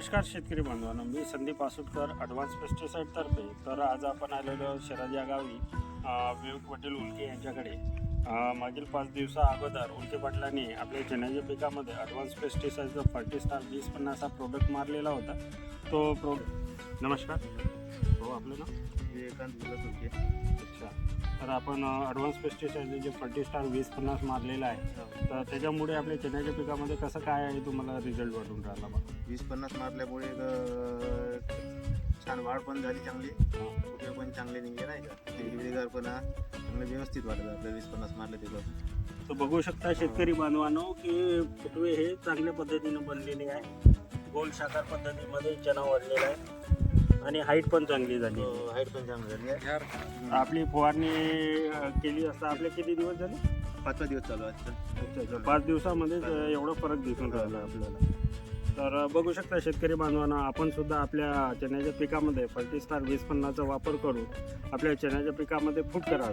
नमस्कार शेतकरी बांधवांनो मी संदीप आसुटकर ॲडव्हान्स पेस्टिसाईडतर्फे तर आज आपण आलेलो शरद या गावी विवेक पाटील उलके यांच्याकडे. मागील पाच दिवसा अगोदर उलके पाटलांनी आपल्या चण्याच्या पिकामध्ये ॲडव्हान्स पेस्टिसाईडचा फर्टिस्टार वीस पन्नास हा प्रोडक्ट मारलेला होता. तो प्रो नमस्कार. हो आपलं ना विवेकांत बोलत होते अच्छा. तर आपण ॲडव्हान्स पेस्टिसाईड जे फर्टिस्टार वीस पन्नास मारलेला आहे. तर त्याच्यामुळे आपल्या चण्याच्या पिकामध्ये कसं काय आहे तुम्हाला रिझल्ट वाटून राहिला बा वीस पन्नास मारल्यामुळे अं, छान वाढ पण झाली चांगली. फुटवे पण चांगले निघले नाही का? हिरवेगारपणा चांगलं व्यवस्थित वाटत आपल्या वीस पन्नास मारले त्याच्यात तर बघू शकता शेतकरी बांधवांनो की फुटवे हे चांगल्या पद्धतीने बनलेले आहे. गोल साकार पद्धतीमध्ये चणा वाढलेला आहे. आणि हाईट पण चांगली झाली. हाईट पण चांगली झाली. आहे आपली फवारणी केली असता आपले किती दिवस झाले? पाचवा दिवस चालू. अच्छा अच्छा. पाच दिवसामध्येच अ, एवढा फरक दिसून राहिला आपल्याला. तर बघू शकता शेतकरी बांधवांना आपण सुद्धा आपल्या चण्याच्या पिकामध्ये फर्टिस्टार वीस पन्नासचा वापर करून आपल्या चण्याच्या पिकामध्ये फूट करा